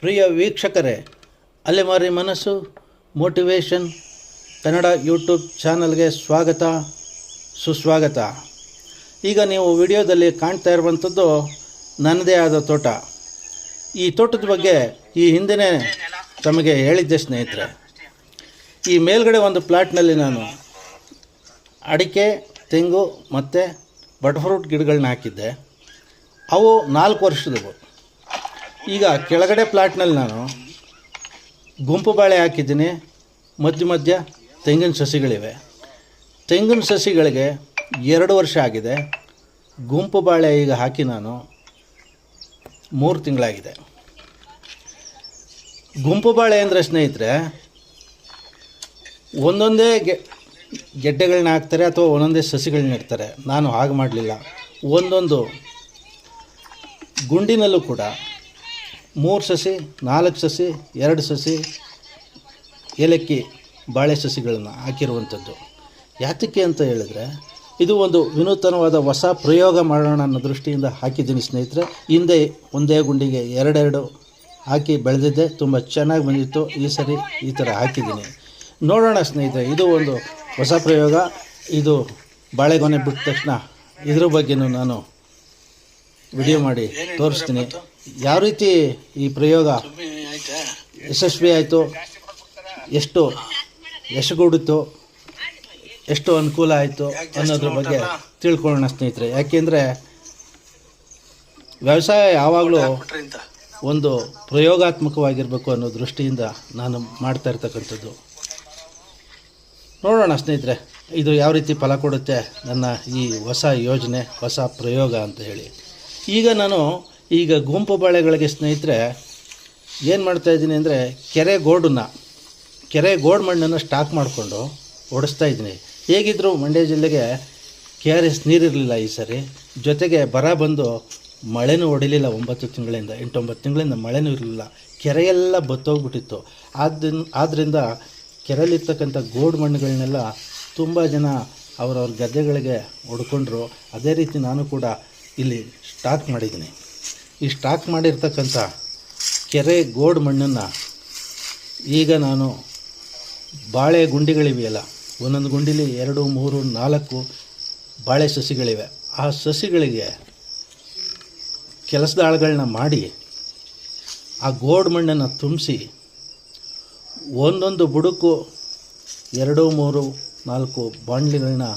ಪ್ರಿಯ ವೀಕ್ಷಕರೇ ಅಲೆಮಾರಿ ಮನಸ್ಸು ಮೋಟಿವೇಶನ್ ಕನ್ನಡ ಯೂಟ್ಯೂಬ್ ಚಾನಲ್ಗೆ ಸ್ವಾಗತ, ಸುಸ್ವಾಗತ. ಈಗ ನೀವು ವಿಡಿಯೋದಲ್ಲಿ ಕಾಣ್ತಾ ಇರುವಂಥದ್ದು ನನ್ನದೇ ಆದ ತೋಟ. ಈ ತೋಟದ ಬಗ್ಗೆ ಈ ಹಿಂದೆನೇ ತಮಗೆ ಹೇಳಿದ್ದೆ ಸ್ನೇಹಿತರೆ. ಈ ಮೇಲ್ಗಡೆ ಒಂದು ಪ್ಲಾಟ್ನಲ್ಲಿ ನಾನು ಅಡಿಕೆ, ತೆಂಗು ಮತ್ತು ಬಟರ್ಫ್ರೂಟ್ ಗಿಡಗಳನ್ನ ಹಾಕಿದ್ದೆ. ಅವು ನಾಲ್ಕು ವರ್ಷದವು. ಈಗ ಕೆಳಗಡೆ ಪ್ಲಾಟ್ನಲ್ಲಿ ನಾನು ಗುಂಪು ಬಾಳೆ ಹಾಕಿದ್ದೀನಿ. ಮಧ್ಯ ಮಧ್ಯ ತೆಂಗಿನ ಸಸಿಗಳಿವೆ. ತೆಂಗಿನ ಸಸಿಗಳಿಗೆ ಎರಡು ವರ್ಷ ಆಗಿದೆ. ಗುಂಪು ಬಾಳೆ ಈಗ ಹಾಕಿ ನಾನು ಮೂರು ತಿಂಗಳಾಗಿದೆ. ಗುಂಪು ಬಾಳೆ ಅಂದರೆ ಸ್ನೇಹಿತರೆ, ಒಂದೊಂದೇ ಗೆ ಗೆಡ್ಡೆಗಳನ್ನ ಹಾಕ್ತಾರೆ ಅಥವಾ ಒಂದೊಂದೇ ಸಸಿಗಳನ್ನ ಇಡ್ತಾರೆ ನಾನು ಹಾಗೆ ಮಾಡಲಿಲ್ಲ. ಒಂದೊಂದು ಗುಂಡಿನಲ್ಲೂ ಕೂಡ ಮೂರು ಸಸಿ, ನಾಲ್ಕು ಸಸಿ, ಎರಡು ಸಸಿ, ಏಲಕ್ಕಿ, ಬಾಳೆ ಸಸಿಗಳನ್ನು ಹಾಕಿರುವಂಥದ್ದು. ಯಾತಕ್ಕೆ ಅಂತ ಹೇಳಿದ್ರೆ, ಇದು ಒಂದು ವಿನೂತನವಾದ ಹೊಸ ಪ್ರಯೋಗ ಮಾಡೋಣ ಅನ್ನೋ ದೃಷ್ಟಿಯಿಂದ ಹಾಕಿದ್ದೀನಿ ಸ್ನೇಹಿತರೆ. ಹಿಂದೆ ಒಂದೇ ಗುಂಡಿಗೆ ಎರಡೆರಡು ಹಾಕಿ ಬೆಳೆದಿದ್ದೆ, ತುಂಬ ಚೆನ್ನಾಗಿ ಬಂದಿತ್ತು. ಈ ಸರಿ ಈ ಥರ ಹಾಕಿದ್ದೀನಿ. ನೋಡೋಣ ಸ್ನೇಹಿತರೆ, ಇದು ಒಂದು ಹೊಸ ಪ್ರಯೋಗ. ಇದು ಬಾಳೆಗೊನೆ ಬಿಟ್ಟ ತಕ್ಷಣ ಇದ್ರ ಬಗ್ಗೆಯೂ ನಾನು ವಿಡಿಯೋ ಮಾಡಿ ತೋರಿಸ್ತೀನಿ. ಯಾವ ರೀತಿ ಈ ಪ್ರಯೋಗ ಯಶಸ್ವಿ ಆಯಿತು? ಎಷ್ಟು ಯಶಗೂಡಿತು ಎಷ್ಟು ಅನುಕೂಲ ಆಯಿತು ಅನ್ನೋದ್ರ ಬಗ್ಗೆ ತಿಳ್ಕೊಳ್ಳೋಣ ಸ್ನೇಹಿತರೆ. ಯಾಕೆಂದರೆ ವ್ಯವಸಾಯ ಯಾವಾಗಲೂ ಒಂದು ಪ್ರಯೋಗಾತ್ಮಕವಾಗಿರಬೇಕು ಅನ್ನೋ ದೃಷ್ಟಿಯಿಂದ ನಾನು ಮಾಡ್ತಾ ಇರ್ತಕ್ಕಂಥದ್ದು. ನೋಡೋಣ ಸ್ನೇಹಿತರೆ ಇದು ಯಾವ ರೀತಿ ಫಲ ಕೊಡುತ್ತೆ ನನ್ನ ಈ ಹೊಸ ಯೋಜನೆ ಹೊಸ ಪ್ರಯೋಗ ಅಂತ ಹೇಳಿ. ಈಗ ನಾನು ಈಗ ಗುಂಪು ಬಾಳೆಗಳಿಗೆ ಸ್ನೇಹಿತರೆ, ಏನು ಮಾಡ್ತಾ ಇದ್ದೀನಿ ಅಂದರೆ ಕೆರೆ ಗೋಡನ್ನು, ಕೆರೆ ಗೋಡ್ ಮಣ್ಣನ್ನು ಸ್ಟಾಕ್ ಮಾಡಿಕೊಂಡು ಓಡಿಸ್ತಾ ಇದ್ದೀನಿ. ಹೇಗಿದ್ದರೂ ಮಂಡ್ಯ ಜಿಲ್ಲೆಗೆ ಕೆ ಆರ್ ಎಸ್ ನೀರಿರಲಿಲ್ಲ ಈ ಸರಿ. ಜೊತೆಗೆ ಬರ ಬಂದು ಮಳೆನೂ ಹೊಡಿಲಿಲ್ಲ ಒಂಬತ್ತು ತಿಂಗಳಿಂದ, ಎಂಟೊಂಬತ್ತು ತಿಂಗಳಿಂದ ಮಳೆನೂ ಇರಲಿಲ್ಲ. ಕೆರೆಯೆಲ್ಲ ಬತ್ತೋಗ್ಬಿಟ್ಟಿತ್ತು. ಆದ್ದರಿಂದ ಆದ್ದರಿಂದ ಕೆರೆಯಲ್ಲಿರ್ತಕ್ಕಂಥ ಗೋಡ್ ಮಣ್ಣುಗಳನ್ನೆಲ್ಲ ತುಂಬ ಜನ ಅವರವ್ರ ಗದ್ದೆಗಳಿಗೆ ಹೊಡ್ಕೊಂಡ್ರು. ಅದೇ ರೀತಿ ನಾನು ಕೂಡ ಇಲ್ಲಿ ಸ್ಟಾಕ್ ಮಾಡಿದ್ದೀನಿ. ಈ ಸ್ಟಾಕ್ ಮಾಡಿರ್ತಕ್ಕಂಥ ಕೆರೆ ಗೋಡ್ ಮಣ್ಣನ್ನು ಈಗ ನಾನು ಬಾಳೆ ಗುಂಡಿಗಳಿವೆಯಲ್ಲ, ಒಂದೊಂದು ಗುಂಡಿಲಿ ಎರಡು, ಮೂರು, ನಾಲ್ಕು ಬಾಳೆ ಸಸಿಗಳಿವೆ. ಆ ಸಸಿಗಳಿಗೆ ಕೆಲಸದ ಆಳುಗಳನ್ನ ಮಾಡಿ ಆ ಗೋಡ್ ಮಣ್ಣನ್ನು ತುಂಬಿಸಿ ಒಂದೊಂದು ಬುಡಕ್ಕೂ ಎರಡು, ಮೂರು, ನಾಲ್ಕು ಬಾಂಡ್ಲಿಗಳನ್ನ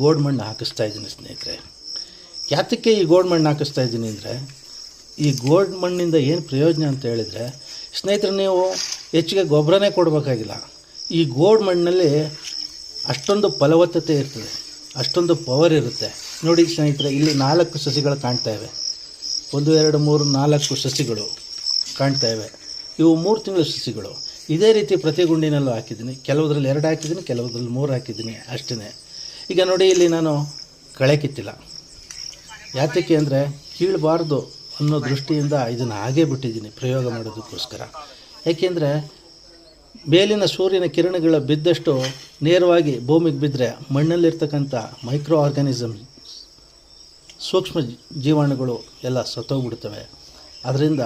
ಗೋಡ್ ಮಣ್ಣು ಹಾಕಿಸ್ತಾ ಇದ್ದೀನಿ ಸ್ನೇಹಿತರೆ. ಯಾತಕ್ಕೆ ಈ ಗೋಡ್ ಮಣ್ಣು ಹಾಕಿಸ್ತಾ ಇದ್ದೀನಿ ಅಂದರೆ, ಈ ಗೋಡ್ ಮಣ್ಣಿಂದ ಏನು ಪ್ರಯೋಜನ ಅಂತ ಹೇಳಿದರೆ, ಸ್ನೇಹಿತರೆ, ನೀವು ಹೆಚ್ಚಿಗೆ ಗೊಬ್ಬರನೇ ಕೊಡಬೇಕಾಗಿಲ್ಲ. ಈ ಗೋಡ್ ಮಣ್ಣಲ್ಲಿ ಅಷ್ಟೊಂದು ಫಲವತ್ತತೆ ಇರ್ತದೆ, ಅಷ್ಟೊಂದು ಪವರ್ ಇರುತ್ತೆ. ನೋಡಿ ಸ್ನೇಹಿತರೆ, ಇಲ್ಲಿ ನಾಲ್ಕು ಸಸಿಗಳು ಕಾಣ್ತಾ ಇವೆ. ಒಂದು, ಎರಡು, ಮೂರು, ನಾಲ್ಕು ಸಸಿಗಳು ಕಾಣ್ತಾ ಇವೆ. ಇವು ಮೂರು ತಿಂಗಳ ಸಸಿಗಳು. ಇದೇ ರೀತಿ ಪ್ರತಿ ಗುಂಡಿನಲ್ಲೂ ಹಾಕಿದ್ದೀನಿ. ಕೆಲವುದ್ರಲ್ಲಿ ಎರಡು ಹಾಕಿದ್ದೀನಿ, ಕೆಲವುದ್ರಲ್ಲಿ ಮೂರು ಹಾಕಿದ್ದೀನಿ ಅಷ್ಟೇ ಈಗ ನೋಡಿ, ಇಲ್ಲಿ ನಾನು ಕಳೆ ಕಿತ್ತಿಲ್ಲ. ಯಾತಕ್ಕೆ ಅಂದರೆ ಕೀಳಬಾರ್ದು ಅನ್ನೋ ದೃಷ್ಟಿಯಿಂದ ಇದನ್ನು ಹಾಗೇ ಬಿಟ್ಟಿದ್ದೀನಿ ಪ್ರಯೋಗ ಮಾಡೋದಕ್ಕೋಸ್ಕರ. ಏಕೆಂದರೆ ಮೇಲಿನ ಸೂರ್ಯನ ಕಿರಣಗಳು ಬಿದ್ದಷ್ಟು ನೇರವಾಗಿ ಭೂಮಿಗೆ ಬಿದ್ದರೆ ಮಣ್ಣಲ್ಲಿರ್ತಕ್ಕಂಥ ಮೈಕ್ರೋ ಆರ್ಗಾನಿಸಮ್ ಸೂಕ್ಷ್ಮ ಜೀವಾಣುಗಳು ಎಲ್ಲ ಸತ್ತೋಗ್ಬಿಡ್ತವೆ. ಅದರಿಂದ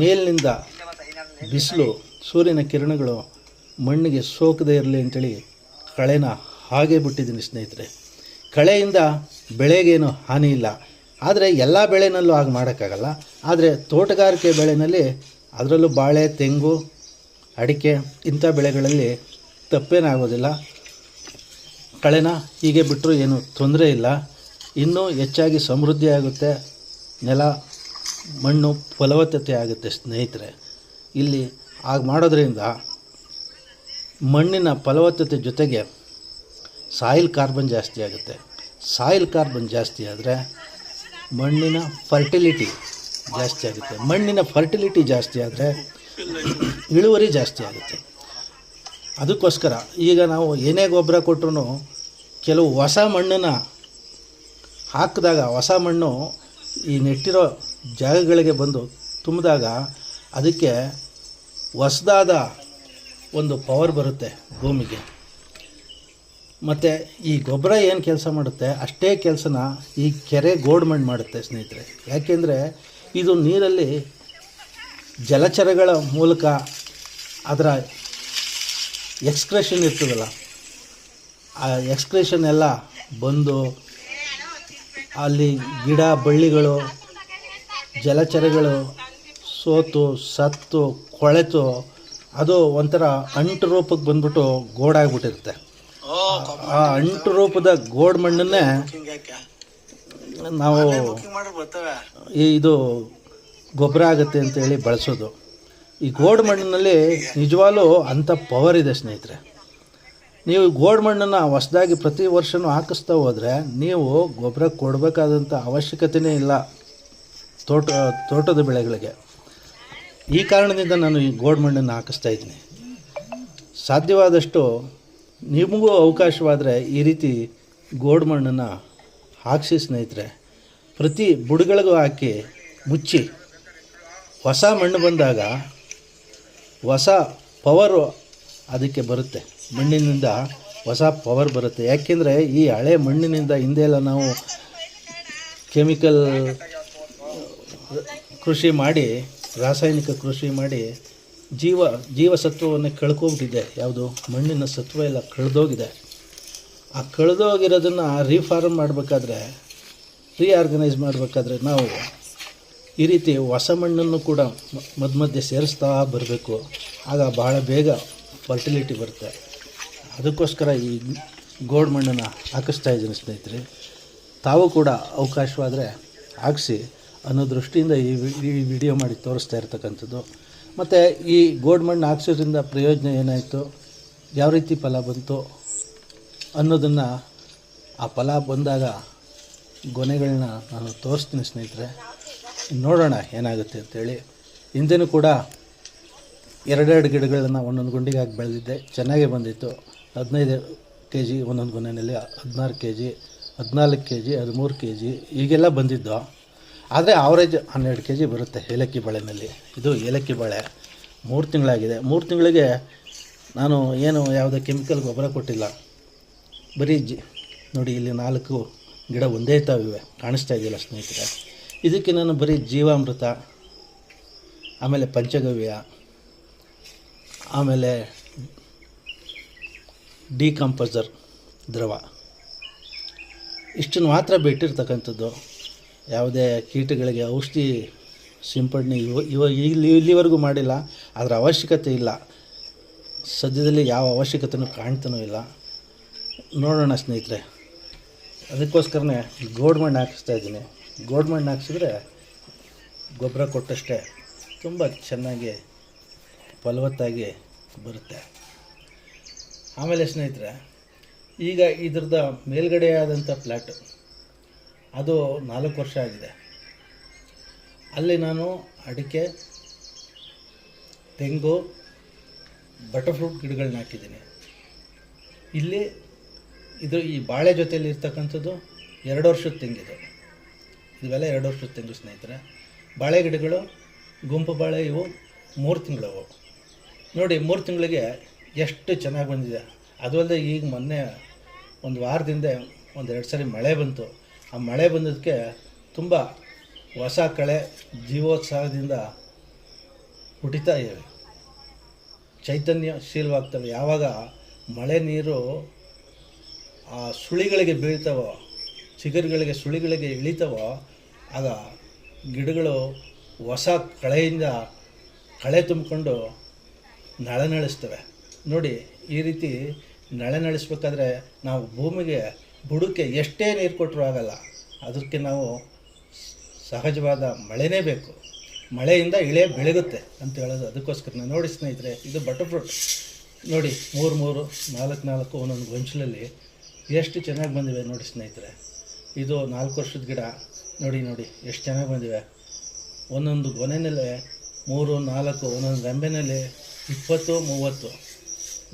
ಮೇಲಿನಿಂದ ಬಿಸಿಲು ಸೂರ್ಯನ ಕಿರಣಗಳು ಮಣ್ಣಿಗೆ ಸೋಕದೇ ಇರಲಿ ಅಂತೇಳಿ ಕಳೆನ ಹಾಗೆ ಬಿಟ್ಟಿದ್ದೀನಿ ಸ್ನೇಹಿತರೆ. ಕಳೆಯಿಂದ ಬೆಳೆಗೇನು ಹಾನಿ ಇಲ್ಲ. ಆದರೆ ಎಲ್ಲ ಬೆಳೆನಲ್ಲೂ ಹಾಗೆ ಮಾಡೋಕ್ಕಾಗಲ್ಲ. ಆದರೆ ತೋಟಗಾರಿಕೆ ಬೆಳೆನಲ್ಲಿ ಅದರಲ್ಲೂ ಬಾಳೆ, ತೆಂಗು, ಅಡಿಕೆ ಇಂಥ ಬೆಳೆಗಳಲ್ಲಿ ತಪ್ಪೇನಾಗೋದಿಲ್ಲ ಕಳೆನ ಹೀಗೆ ಬಿಟ್ಟರೂ ಏನು ತೊಂದರೆ ಇಲ್ಲ. ಇನ್ನೂ ಹೆಚ್ಚಾಗಿ ಸಮೃದ್ಧಿ ಆಗುತ್ತೆ. ನೆಲ, ಮಣ್ಣು, ಫಲವತ್ತತೆ ಆಗುತ್ತೆ ಸ್ನೇಹಿತರೆ. ಇಲ್ಲಿ ಹಾಗೆ ಮಾಡೋದ್ರಿಂದ ಮಣ್ಣಿನ ಫಲವತ್ತತೆ ಜೊತೆಗೆ ಸಾಯಿಲ್ ಕಾರ್ಬನ್ ಜಾಸ್ತಿ ಆಗುತ್ತೆ. ಸಾಯಿಲ್ ಕಾರ್ಬನ್ ಜಾಸ್ತಿ ಆದರೆ ಮಣ್ಣಿನ ಫರ್ಟಿಲಿಟಿ ಜಾಸ್ತಿ ಆಗುತ್ತೆ. ಮಣ್ಣಿನ ಫರ್ಟಿಲಿಟಿ ಜಾಸ್ತಿ ಆದರೆ ಇಳುವರಿ ಜಾಸ್ತಿ ಆಗುತ್ತೆ. ಅದಕ್ಕೋಸ್ಕರ ಈಗ ನಾವು ಏನೇ ಗೊಬ್ಬರ ಕೊಟ್ಟರು ಕೆಲವು ಹೊಸ ಮಣ್ಣನ್ನು ಹಾಕಿದಾಗ, ಹೊಸ ಮಣ್ಣು ಈ ನೆಟ್ಟಿರೋ ಜಾಗಗಳಿಗೆ ಬಂದು ತುಂಬಿದಾಗ ಅದಕ್ಕೆ ಹೊಸದಾದ ಒಂದು ಪವರ್ ಬರುತ್ತೆ ಭೂಮಿಗೆ. ಮತ್ತು ಈ ಗೊಬ್ಬರ ಏನು ಕೆಲಸ ಮಾಡುತ್ತೆ, ಅಷ್ಟೇ ಕೆಲಸನ ಈ ಕೆರೆ ಮಣ್ಣು ಮಾಡುತ್ತೆ ಸ್ನೇಹಿತರೆ. ಯಾಕೆಂದರೆ ಇದು ನೀರಲ್ಲಿ ಜಲಚರಗಳ ಮೂಲಕ ಅದರ ಎಕ್ಸ್ಕ್ರೆಷನ್ ಇರ್ತದಲ್ಲ, ಆ ಎಕ್ಸ್ಕ್ರೆಷನ್ ಎಲ್ಲ ಬಂದು ಅಲ್ಲಿ ಗಿಡ ಬಳ್ಳಿಗಳು, ಜಲಚರಗಳು ಸೋತು, ಸತ್ತು, ಕೊಳೆತು, ಅದು ಒಂಥರ ಅಂಟು ರೂಪಕ್ಕೆ ಬಂದ್ಬಿಟ್ಟು ಗೋಡಾಗ್ಬಿಟ್ಟಿರುತ್ತೆ. ಆ ಅಂಟು ರೂಪದ ಗೋಡ್ ಮಣ್ಣನ್ನೇ ನಾವು ಈ ಇದು ಗೊಬ್ಬರ ಆಗುತ್ತೆ ಅಂತೇಳಿ ಬಳಸೋದು. ಈ ಗೋಡ್ ಮಣ್ಣಿನಲ್ಲಿ ನಿಜವಾಗ್ಲೂ ಅಂಥ ಪವರ್ ಇದೆ ಸ್ನೇಹಿತರೆ. ನೀವು ಗೋಡ್ ಮಣ್ಣನ್ನು ಹೊಸದಾಗಿ ಪ್ರತಿ ವರ್ಷವೂ ಹಾಕಿಸ್ತಾ ಹೋದರೆ ನೀವು ಗೊಬ್ಬರ ಕೊಡಬೇಕಾದಂಥ ಅವಶ್ಯಕತೆಯೇ ಇಲ್ಲ ತೋಟ ತೋಟದ ಬೆಳೆಗಳಿಗೆ. ಈ ಕಾರಣದಿಂದ ನಾನು ಈ ಗೋಡ್ ಮಣ್ಣನ್ನು ಹಾಕಿಸ್ತಾ ಇದ್ದೀನಿ. ಸಾಧ್ಯವಾದಷ್ಟು ನಿಮಗೂ ಅವಕಾಶವಾದರೆ ಈ ರೀತಿ ಗೋಡ್ ಮಣ್ಣನ್ನು ಹಾಕಿಸಿ ಸ್ನೇಹಿತರೆ, ಪ್ರತಿ ಬುಡಗಳಿಗೂ ಹಾಕಿ ಮುಚ್ಚಿ. ಹೊಸ ಮಣ್ಣು ಬಂದಾಗ ಹೊಸ ಪವರು ಅದಕ್ಕೆ ಬರುತ್ತೆ. ಮಣ್ಣಿನಿಂದ ಹೊಸ ಪವರ್ ಬರುತ್ತೆ. ಯಾಕೆಂದರೆ ಈ ಹಳೆ ಮಣ್ಣಿನಿಂದ ಹಿಂದೆ ಎಲ್ಲ ನಾವು ಕೆಮಿಕಲ್ ಕೃಷಿ ಮಾಡಿ, ರಾಸಾಯನಿಕ ಕೃಷಿ ಮಾಡಿ ಜೀವ, ಜೀವಸತ್ವವನ್ನು ಕಳ್ಕೊಬಿಟ್ಟಿದೆ. ಯಾವುದು? ಮಣ್ಣಿನ ಸತ್ವ ಎಲ್ಲ ಕಳೆದೋಗಿದೆ. ಆ ಕಳೆದೋಗಿರೋದನ್ನು ರೀಫಾರ್ಮ್ ಮಾಡಬೇಕಾದ್ರೆ, ರೀಆರ್ಗನೈಸ್ ಮಾಡಬೇಕಾದ್ರೆ ನಾವು ಈ ರೀತಿ ಹೊಸ ಮಣ್ಣನ್ನು ಕೂಡ ಮಧ್ಯ ಮಧ್ಯೆ ಸೇರಿಸ್ತಾ ಬರಬೇಕು. ಆಗ ಬಹಳ ಬೇಗ ಫರ್ಟಿಲಿಟಿ ಬರುತ್ತೆ. ಅದಕ್ಕೋಸ್ಕರ ಈ ಗೋಡ್ ಮಣ್ಣನ್ನು ಹಾಕಿಸ್ತಾ ಇದ್ದೀನಿ ಸ್ನೇಹಿತರೆ. ತಾವು ಕೂಡ ಅವಕಾಶವಾದರೆ ಹಾಕಿಸಿ ಅನ್ನೋ ದೃಷ್ಟಿಯಿಂದ ಈ ವಿಡಿಯೋ ಮಾಡಿ ತೋರಿಸ್ತಾ ಇರ್ತಕ್ಕಂಥದ್ದು. ಮತ್ತು ಈ ಗೋಡ್ ಮಣ್ಣು ಹಾಕ್ಸೋದ್ರಿಂದ ಪ್ರಯೋಜನ ಏನಾಯಿತು? ಯಾವ ರೀತಿ ಫಲ ಬಂತು? ಅನ್ನೋದನ್ನು ಆ ಫಲ ಬಂದಾಗ ಗೊನೆಗಳನ್ನ ನಾನು ತೋರಿಸ್ತೀನಿ ಸ್ನೇಹಿತರೆ. ನೋಡೋಣ ಏನಾಗುತ್ತೆ ಅಂತೇಳಿ. ಹಿಂದೆನೂ ಕೂಡ ಎರಡೆರಡು ಗಿಡಗಳನ್ನು ಒಂದೊಂದು ಗುಂಡಿಗೆ ಹಾಕಿ ಬೆಳೆದಿದ್ದೆ. ಚೆನ್ನಾಗೇ ಬಂದಿತ್ತು. ಹದಿನೈದು ಕೆ ಜಿ ಒಂದೊಂದು ಗೊನೆಯಲ್ಲಿ ಹದಿನಾರು ಕೆ ಜಿ ಹದಿನಾಲ್ಕು ಕೆ ಜಿ ಹದಿಮೂರು ಕೆ ಜಿ ಈಗೆಲ್ಲ ಬಂದಿದ್ದು. ಆದರೆ ಆವ್ರೇಜ್ ಹನ್ನೆರಡು ಕೆ ಜಿ ಬರುತ್ತೆ ಏಲಕ್ಕಿ ಬಾಳೆನಲ್ಲಿ. ಇದು ಏಲಕ್ಕಿ ಬಾಳೆ. ಮೂರು ತಿಂಗಳಾಗಿದೆ. ಮೂರು ತಿಂಗಳಿಗೆ ನಾನು ಏನು ಯಾವುದೇ ಕೆಮಿಕಲ್ ಗೊಬ್ಬರ ಕೊಟ್ಟಿಲ್ಲ. ಬರೀ ಜಿ, ನೋಡಿ ಇಲ್ಲಿ ನಾಲ್ಕು ಗಿಡ ಒಂದೇ ತಾವಿವೆ. ಕಾಣಿಸ್ತಾ ಇದೆಯಲ್ಲ ಸ್ನೇಹಿತರೆ? ಇದಕ್ಕೆ ನಾನು ಬರೀ ಜೀವಾಮೃತ, ಆಮೇಲೆ ಪಂಚಗವ್ಯ, ಆಮೇಲೆ ಡಿಕಂಪೋಸರ್ ದ್ರವ. ಇಷ್ಟನ್ನು ಮಾತ್ರ ಬಿಟ್ಟಿರ್ತಕ್ಕಂಥದ್ದು. ಯಾವುದೇ ಕೀಟಗಳಿಗೆ ಔಷಧಿ ಸಿಂಪಡಣೆ ಇವ ಇವ, ಇಲ್ಲಿ, ಇಲ್ಲಿವರೆಗೂ ಮಾಡಿಲ್ಲ ಅದರ ಅವಶ್ಯಕತೆ ಇಲ್ಲ. ಸದ್ಯದಲ್ಲಿ ಯಾವ ಅವಶ್ಯಕತೆಯೂ ಕಾಣ್ತಾನೂ ಇಲ್ಲ. ನೋಡೋಣ ಸ್ನೇಹಿತರೆ. ಅದಕ್ಕೋಸ್ಕರನೇ ಗೋಡ್ ಮಣ್ಣು ಹಾಕಿಸ್ತಾ ಇದ್ದೀನಿ. ಗೋಡ್ ಮಣ್ಣು ಹಾಕ್ಸಿದ್ರೆ ಗೊಬ್ಬರ ಕೊಟ್ಟಷ್ಟೇ ತುಂಬ ಚೆನ್ನಾಗಿ ಫಲವತ್ತಾಗಿ ಬರುತ್ತೆ. ಆಮೇಲೆ ಸ್ನೇಹಿತರೆ, ಈಗ ಇದ್ರದ್ದು ಮೇಲ್ಗಡೆ ಆದಂಥ ಫ್ಲ್ಯಾಟು ಅದು ನಾಲ್ಕು ವರ್ಷ ಆಗಿದೆ. ಅಲ್ಲಿ ನಾನು ಅಡಿಕೆ, ತೆಂಗು, ಬಟರ್ಫ್ರೂಟ್ ಗಿಡಗಳನ್ನ ಹಾಕಿದ್ದೀನಿ. ಇಲ್ಲಿ ಇದು ಈ ಬಾಳೆ ಜೊತೆಯಲ್ಲಿ ಇರ್ತಕ್ಕಂಥದ್ದು ಎರಡು ವರ್ಷದ ತೆಂಗಿದು. ಇವೆಲ್ಲ ಎರಡು ವರ್ಷದ ತೆಂಗು ಸ್ನೇಹಿತರೆ. ಬಾಳೆ ಗಿಡಗಳು, ಗುಂಪು ಬಾಳೆ ಇವು ಮೂರು ತಿಂಗಳವು ನೋಡಿ, ಮೂರು ತಿಂಗಳಿಗೆ ಎಷ್ಟು ಚೆನ್ನಾಗಿ ಬಂದಿದೆ. ಅದು ಅಲ್ಲದೆ ಈಗ ಮೊನ್ನೆ ಒಂದು ವಾರದಿಂದ ಒಂದು ಎರಡು ಸರಿ ಮಳೆ ಬಂತು. ಆ ಮಳೆ ಬಂದಿದ್ದಕ್ಕೆ ತುಂಬ ಹೊಸ ಕಳೆ ಜೀವೋತ್ಸಾಹದಿಂದ ಹುಟ್ಟಿತಾ ಇವೆ. ಚೈತನ್ಯಶೀಲವಾಗ್ತವೆ ಯಾವಾಗ ಮಳೆ ನೀರು ಆ ಸುಳಿಗಳಿಗೆ ಬೀಳ್ತವೋ, ಚಿಗುರುಗಳಿಗೆ, ಸುಳಿಗಳಿಗೆ ಇಳಿತಾವೋ, ಆಗ ಗಿಡಗಳು ಹೊಸ ಕಳೆಯಿಂದ ಕಳೆ ತುಂಬಿಕೊಂಡು ನಳನಳಿಸ್ತವೆ. ನೋಡಿ, ಈ ರೀತಿ ನಳನಳಿಸ್ಬೇಕಾದ್ರೆ ನಾವು ಭೂಮಿಗೆ ಬುಡಕ್ಕೆ ಎಷ್ಟೇ ನೀರು ಕೊಟ್ಟರೂ ಆಗಲ್ಲ. ಅದಕ್ಕೆ ನಾವು ಸಹಜವಾದ ಮಳೆನೇ ಬೇಕು. ಮಳೆಯಿಂದ ಇಳೆ ಬೆಳಗುತ್ತೆ ಅಂತ ಹೇಳೋದು. ಅದಕ್ಕೋಸ್ಕರ ನೋಡಿ ಸ್ನೇಹಿತರೆ, ಇದು ಬಟರ್ಫ್ರೂಟ್ ನೋಡಿ, ಮೂರು ಮೂರು, ನಾಲ್ಕು ನಾಲ್ಕು ಒಂದೊಂದು ಗೊಂಚಲಲ್ಲಿ ಎಷ್ಟು ಚೆನ್ನಾಗಿ ಬಂದಿವೆ ನೋಡಿ ಸ್ನೇಹಿತರೆ. ಇದು ನಾಲ್ಕು ವರ್ಷದ ಗಿಡ. ನೋಡಿ ನೋಡಿ, ಎಷ್ಟು ಚೆನ್ನಾಗಿ ಬಂದಿವೆ. ಒಂದೊಂದು ಗೊನೆಯಲ್ಲಿ ಮೂರು, ನಾಲ್ಕು, ಒಂದೊಂದು ಗಂಬೆನಲ್ಲಿ ಇಪ್ಪತ್ತು, ಮೂವತ್ತು.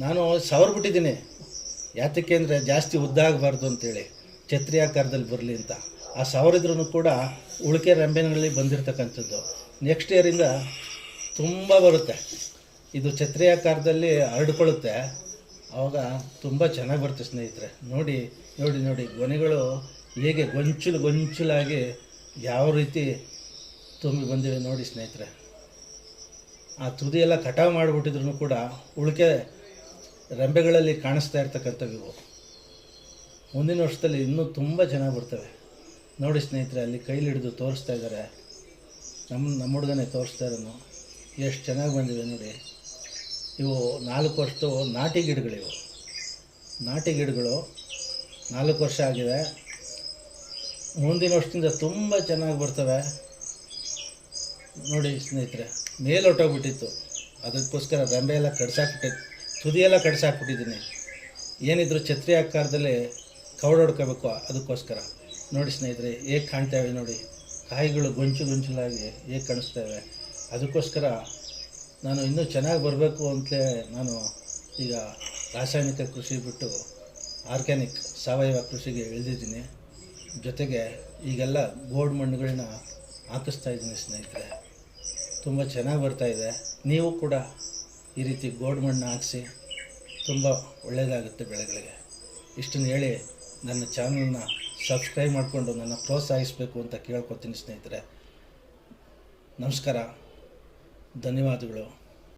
ನಾನು ಸಾವಿರ ಬಿಟ್ಟಿದ್ದೀನಿ. ಯಾತಕ್ಕೆ ಅಂದರೆ ಜಾಸ್ತಿ ಉದ್ದ ಆಗಬಾರ್ದು ಅಂತೇಳಿ ಛತ್ರಿ ಆಕಾರದಲ್ಲಿ ಬರಲಿ ಅಂತ. ಆ ಸಾವಿರದ್ರೂ ಕೂಡ ಉಳಿಕೆ ರೆಂಬೆನಲ್ಲಿ ಬಂದಿರತಕ್ಕಂಥದ್ದು. ನೆಕ್ಸ್ಟ್ ಇಯರಿಂದ ತುಂಬ ಬರುತ್ತೆ. ಇದು ಛತ್ರಿ ಆಕಾರದಲ್ಲಿ ಹರಡ್ಕೊಳ್ಳುತ್ತೆ. ಆವಾಗ ತುಂಬ ಚೆನ್ನಾಗಿ ಬರುತ್ತೆ ಸ್ನೇಹಿತರೆ. ನೋಡಿ ನೋಡಿ ನೋಡಿ ಗೊನೆಗಳು ಹೇಗೆ ಗೊಂಚಲು ಗೊಂಚಲಾಗಿ ಯಾವ ರೀತಿ ತುಂಬಿ ಬಂದಿವೆ ನೋಡಿ ಸ್ನೇಹಿತರೆ. ಆ ತುದಿಯೆಲ್ಲ ಕಟಾವು ಮಾಡಿಬಿಟ್ಟಿದ್ರು ಕೂಡ ಉಳಿಕೆ ರೆಂಬೆಗಳಲ್ಲಿ ಕಾಣಿಸ್ತಾ ಇರ್ತಕ್ಕಂಥವು ಇವು. ಮುಂದಿನ ವರ್ಷದಲ್ಲಿ ಇನ್ನೂ ತುಂಬ ಚೆನ್ನಾಗಿ ಬರ್ತವೆ. ನೋಡಿ ಸ್ನೇಹಿತರೆ, ಅಲ್ಲಿ ಕೈಲಿ ಹಿಡಿದು ತೋರಿಸ್ತಾ ಇದ್ದಾರೆ. ನಮ್ಮ ನಮ್ಮ ಹುಡುಗನೇ ತೋರಿಸ್ತಾ ಇರೋನು. ಎಷ್ಟು ಚೆನ್ನಾಗಿ ಬಂದಿದೆ ನೋಡಿ. ಇವು ನಾಲ್ಕು ವರ್ಷದ್ದು ನಾಟಿ ಗಿಡಗಳಿವು ನಾಟಿ ಗಿಡಗಳು ನಾಲ್ಕು ವರ್ಷ ಆಗಿದೆ. ಮುಂದಿನ ವರ್ಷದಿಂದ ತುಂಬ ಚೆನ್ನಾಗಿ ಬರ್ತವೆ. ನೋಡಿ ಸ್ನೇಹಿತರೆ, ಮೇಲೆ ಹೊಟ್ಟೋಗ್ಬಿಟ್ಟಿತ್ತು ಅದಕ್ಕೋಸ್ಕರ ರೆಂಬೆ ಎಲ್ಲ ಕಡ್ಸಾಕ್ಬಿಟ್ಟಿದ್ದು ತುದಿ ಕಡಿಸಿ ಕಡ್ಸಾಕ್ಬಿಟ್ಟಿದ್ದೀನಿ. ಏನಿದ್ರು ಛತ್ರಿ ಆಕಾರದಲ್ಲಿ ಕವಡ್ ಹೊಡ್ಕೋಬೇಕು ಅದಕ್ಕೋಸ್ಕರ. ನೋಡಿ ಸ್ನೇಹಿತರೆ, ಹೇಗೆ ಕಾಣ್ತೇವೆ ನೋಡಿ. ಕಾಯಿಗಳು ಗೊಂಚು ಗೊಂಚಲಾಗಿ ಹೇಗೆ ಕಾಣಿಸ್ತೇವೆ ಅದಕ್ಕೋಸ್ಕರ ನಾನು ಇನ್ನೂ ಚೆನ್ನಾಗಿ ಬರಬೇಕು ಅಂತಲೇ ನಾನು ಈಗ ರಾಸಾಯನಿಕ ಕೃಷಿ ಬಿಟ್ಟು ಆರ್ಗ್ಯಾನಿಕ್ ಸಾವಯವ ಕೃಷಿಗೆ ಇಳಿದಿದ್ದೀನಿ. ಜೊತೆಗೆ ಈಗೆಲ್ಲ ಗೋಡ್ ಮಣ್ಣುಗಳನ್ನ ಹಾಕಿಸ್ತಾ ಇದ್ದೀನಿ ಸ್ನೇಹಿತರೆ. ತುಂಬ ಚೆನ್ನಾಗಿ ಬರ್ತಾ ಇದೆ. ನೀವು ಕೂಡ ಈ ರೀತಿ ಗೋಡ್ ಮಣ್ಣು ಹಾಕಿಸಿ ತುಂಬ ಒಳ್ಳೆಯದಾಗುತ್ತೆ ಬೆಳೆಗಳಿಗೆ. ಇಷ್ಟನ್ನು ಹೇಳಿ ನನ್ನ ಚಾನಲ್ನ ಸಬ್ಸ್ಕ್ರೈಬ್ ಮಾಡಿಕೊಂಡು ನನ್ನ ಪ್ರೋತ್ಸಾಹಿಸಬೇಕು ಅಂತ ಕೇಳ್ಕೊತೀನಿ ಸ್ನೇಹಿತರೆ. ನಮಸ್ಕಾರ. ಧನ್ಯವಾದಗಳು.